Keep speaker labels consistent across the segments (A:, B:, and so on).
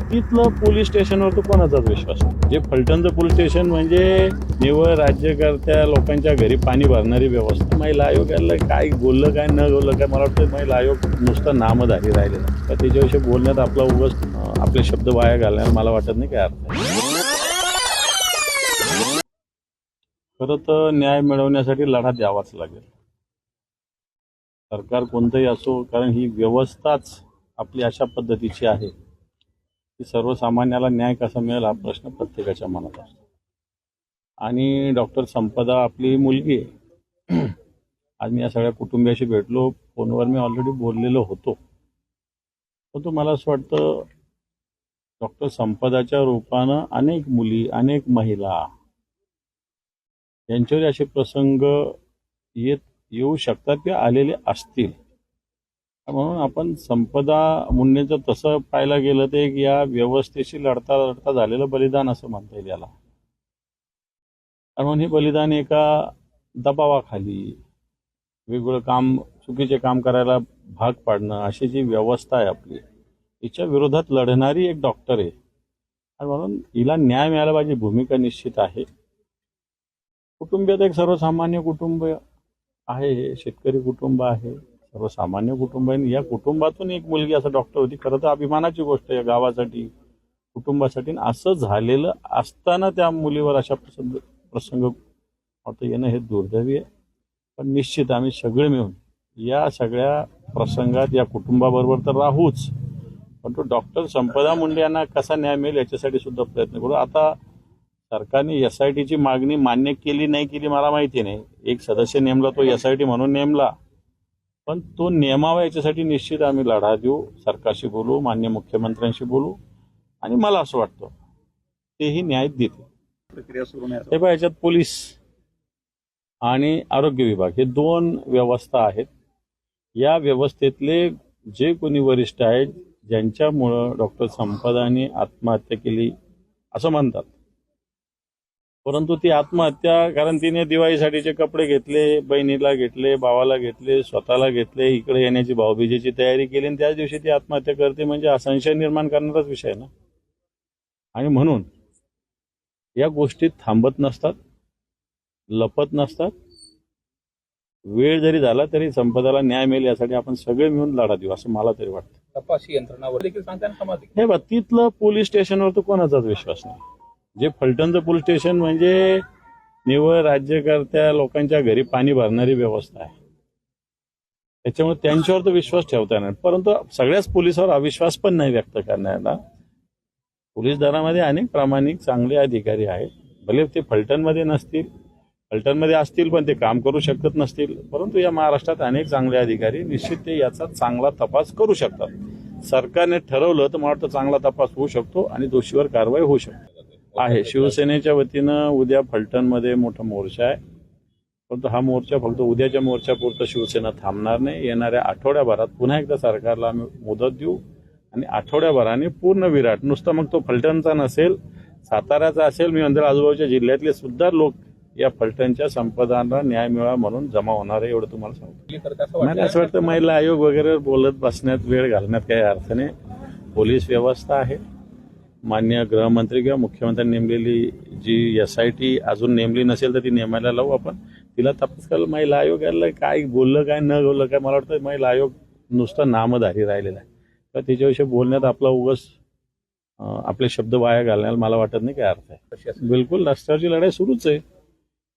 A: तिथलं पोलीस स्टेशनवर तो कोणाचाच विश्वास जे फलटणचं पोलीस स्टेशन म्हणजे निवळ राज्यकर्त्या लोकांच्या घरी पाणी भरणारी व्यवस्था. महिला आयोगाला काय बोललं काय न बोललं काय मला वाटतं महिला आयोग नुसतं नामधारी राहिलेला. तर त्याच्याविषयी बोलण्यात आपला उगाच आपले शब्द वाया घालण्यात मला वाटत नाही काय अर्थ आहे. खरं तर न्याय मिळवण्यासाठी लढा द्यावाच लागेल. सरकार कोणतंही असो कारण ही व्यवस्थाच आपली अशा पद्धतीची आहे की सर्वसामान्याला न्याय कसा मिळेल हा प्रश्न प्रत्येकाच्या मनात असतो. आणि डॉक्टर संपदा आपली मुलगी आहे. आज मी या सगळ्या कुटुंबियाशी भेटलो फोनवर मी ऑलरेडी बोललेलो होतो. परंतु मला असं वाटतं डॉक्टर संपदाच्या रूपानं अनेक मुली अनेक महिला यांच्यावर असे प्रसंग येत येऊ शकतात ते आलेले असतील. म्हणून आपण संपदा मुंडेचं तसं पाहायला गेलं ते एक या व्यवस्थेशी लढता लढता झालेलं बलिदान असं म्हणता येईल याला. म्हणून हे बलिदान एका दबावाखाली वेगवेगळं काम चुकीचे काम करायला भाग पाडणं अशी जी व्यवस्था आहे आपली हिच्या विरोधात लढणारी एक डॉक्टर आहे. आणि म्हणून हिला न्याय मिळायला पाहिजे भूमिका निश्चित आहे. कुटुंबियात एक सर्वसामान्य कुटुंब आहे हे शेतकरी कुटुंब आहे. सर्वसामान्य कुटुंब आहे. या कुटुंबातून एक मुलगी असं डॉक्टर होती. खरं तर अभिमानाची गोष्ट आहे या गावासाठी कुटुंबासाठी. असं झालेलं असताना त्या मुलीवर अशा प्रसंग प्रसंग वाटतं येणं हे दुर्दैवी आहे. पण निश्चित आम्ही सगळे मिळून या सगळ्या प्रसंगात या कुटुंबाबरोबर तर राहूच. पण तो डॉक्टर संपदा मुंडे यांना कसा न्याय मिळेल याच्यासाठी सुद्धा प्रयत्न करू. आता सरकारने एस आय टीची मागणी मान्य केली नाही केली मला माहिती नाही. एक सदस्य नेमला तो एस आय टी म्हणून नेमला. पण तो नेमावा याच्यासाठी निश्चित आम्ही लढा देऊ सरकारशी बोलू मान्य मुख्यमंत्र्यांशी बोलू. आणि मला असं वाटतं तेही न्याय देतील.
B: प्रक्रिया सुरू नाही
A: हे पहा याच्यात पोलीस आणि आरोग्य विभाग हे दोन व्यवस्था आहेत. या व्यवस्थेतले जे कोणी वरिष्ठ आहेत ज्यांच्यामुळं डॉक्टर संपदाने आत्महत्या केली असं म्हणतात. परंतु ती आत्महत्या कारण तिने दिवाळीसाठीचे कपडे घेतले बहिणीला घेतले भावाला घेतले स्वतःला घेतले इकडे येण्याची भाऊबीजेची तयारी केली आणि त्याच दिवशी ती आत्महत्या करते. म्हणजे संशय निर्माण करणाराच विषय आहे ना. आणि म्हणून या गोष्टी थांबत नसतात लपत नसतात. वेळ जरी झाला तरी संपदाला न्याय मिळेल यासाठी आपण सगळे मिळून लढा देऊ असं मला तरी वाटतं.
B: तपासी यंत्रणावर देखील समाज
A: हे बघ तिथलं पोलीस स्टेशनवर तर कोणाचाच विश्वास नाही. जे फलटणचं पोलीस स्टेशन म्हणजे निव्वळ राज्यकर्त्या लोकांच्या घरी पाणी भरणारी व्यवस्था आहे. त्याच्यामुळे त्यांच्यावर तर विश्वास ठेवता येणार परंतु सगळ्याच पोलिसावर अविश्वास पण नाही व्यक्त करण्याला पोलीस दलामध्ये अनेक प्रामाणिक चांगले अधिकारी आहेत. भले ते फलटणमध्ये नसतील फलटणमध्ये असतील पण ते काम करू शकत नसतील. परंतु या महाराष्ट्रात अनेक चांगले अधिकारी निश्चित ते याचा चांगला तपास करू शकतात. सरकारने ठरवलं तर मला वाटतं चांगला तपास होऊ शकतो आणि दोषीवर कारवाई होऊ शकते. आहे. शिवसेनेच्या वतीनं उद्या फलटणमध्ये मोठा मोर्चा आहे. परंतु हा मोर्चा फक्त उद्याच्या मोर्चापुरतं शिवसेना थांबणार नाही. येणाऱ्या आठवड्याभरात पुन्हा एकदा सरकारला आम्ही मुदत देऊ आणि आठवड्याभराने पूर्ण विराट नुसतं मग तो फलटणचा नसेल साताऱ्याचा असेल मी म्हणतो आजूबाजूच्या जिल्ह्यातले सुद्धा लोक या फलटणच्या संपदांना न्याय मिळावा म्हणून जमा होणार आहे एवढं तुम्हाला सांगतो. मला असं वाटतं महिला आयोग वगैरे बोलत बसण्यात वेळ घालण्यात काही अर्थ नाही. पोलीस व्यवस्था आहे. मान्य गृहमंत्री किंवा मुख्यमंत्र्यांनी नेमलेली जी एस आय टी अजून नेमली नसेल तर ती नेमायला लावू आपण. तिला तपास करायला महिला आयोग याला काय बोललं काय न बोललं काय मला वाटतं महिला आयोग नुसतं नामधारी राहिलेला आहे. तर त्याच्याविषयी बोलण्यात आपला उगाच अं, आपले शब्द वाया घालण्याला मला वाटत नाही काय अर्थ आहे? बिलकुल रस्त्यावरची लढाई सुरूच आहे.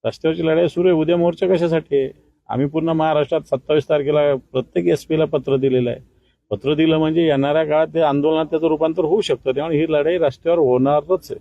A: रस्त्यावरची लढाई सुरू आहे उद्या मोर्चा कशासाठी आहे? आम्ही पूर्ण महाराष्ट्रात सत्तावीस तारखेला प्रत्येक एस पीला पत्र दिलेलं आहे. पत्र दिलं म्हणजे येणाऱ्या काळात ते आंदोलनात त्याचं रूपांतर होऊ शकतं. त्यामुळे ही लढाई रस्त्यावर होणारच आहे.